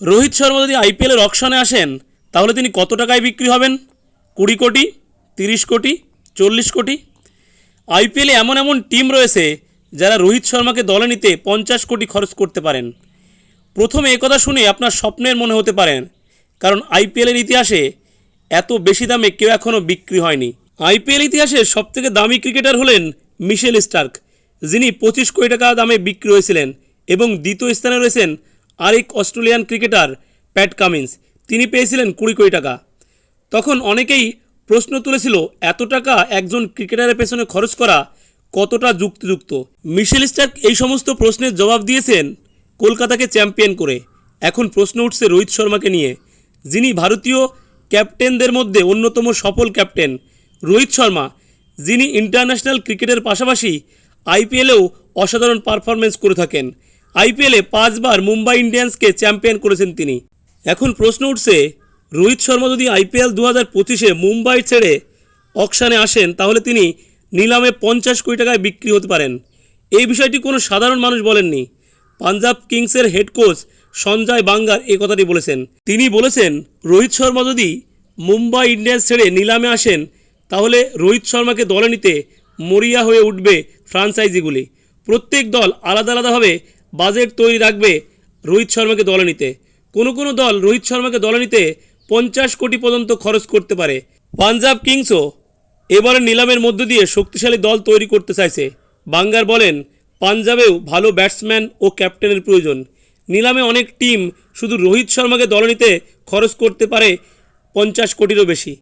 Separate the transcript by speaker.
Speaker 1: রোহিত শর্মা যদি আইপিএলের অকশনে আসেন, তাহলে তিনি কত টাকায় বিক্রি হবেন? কুড়ি কোটি, তিরিশ কোটি, চল্লিশ কোটি? আইপিএলে এমন এমন টিম রয়েছে যারা রোহিত শর্মাকে দলে নিতে পঞ্চাশ কোটি খরচ করতে পারেন। প্রথমে একথা শুনে আপনার স্বপ্নের মনে হতে পারেন কারণ আইপিএলের ইতিহাসে এত বেশি দামে কেউ এখনও বিক্রি হয়নি। আইপিএল ইতিহাসে সবথেকে দামি ক্রিকেটার হলেন মিশেল স্টার্ক, যিনি পঁচিশ কোটি টাকা দামে বিক্রি হয়েছিলেন এবং দ্বিতীয় স্থানে রয়েছেন আরেক অস্ট্রেলিয়ান ক্রিকেটার প্যাট কামিন্স। তিনি পেয়েছিলেন কুড়ি কোটি টাকা। তখন অনেকেই প্রশ্ন তুলেছিল, এত টাকা একজন ক্রিকেটারের পেছনে খরচ করা কতটা যুক্তিযুক্ত? মিশেল স্টার্ক এই সমস্ত প্রশ্নের জবাব দিয়েছেন কলকাতাকে চ্যাম্পিয়ন করে। এখন প্রশ্ন উঠছে রোহিত শর্মাকে নিয়ে। যিনি ভারতীয় ক্যাপ্টেনদের মধ্যে অন্যতম সফল ক্যাপ্টেন, রোহিত শর্মা, যিনি ইন্টারন্যাশনাল ক্রিকেটের পাশাপাশি আইপিএলেও অসাধারণ পারফরমেন্স করে থাকেন। আইপিএলে পাঁচবার মুম্বাই ইন্ডিয়ান্সকে চ্যাম্পিয়ন করেছেন তিনি। এখন প্রশ্ন উঠছে, রোহিত শর্মা যদি আইপিএল দু হাজার পঁচিশে মুম্বাই ছেড়ে অকশানে আসেন, তাহলে তিনি নিলামে পঞ্চাশ কোটি টাকায় বিক্রি হতে পারেন। এই বিষয়টি কোনো সাধারণ মানুষ বলেননি। পাঞ্জাব কিংসের হেড কোচ সঞ্জয় বাঙ্গার এই কথাটি বলেছেন। তিনি বলেছেন, রোহিত শর্মা যদি মুম্বাই ইন্ডিয়ান্স ছেড়ে নিলামে আসেন, তাহলে রোহিত শর্মাকে দলে নিতে মরিয়া হয়ে উঠবে ফ্রাঞ্চাইজিগুলি। প্রত্যেক দল আলাদা আলাদাভাবে বাজেট তৈরি রাখবে রোহিত শর্মাকে দলে নিতে। কোনো কোনো দল রোহিত শর্মাকে দলে নিতে পঞ্চাশ কোটি পর্যন্ত খরচ করতে পারে। পাঞ্জাব কিংসও এবারের নিলামের মধ্য দিয়ে শক্তিশালী দল তৈরি করতে চাইছে। বাঙ্গার বলেন, পাঞ্জাবেও ভালো ব্যাটসম্যান ও ক্যাপ্টেনের প্রয়োজন। নিলামে অনেক টিম শুধু রোহিত শর্মাকে দলে নিতে খরচ করতে পারে পঞ্চাশ কোটিরও বেশি।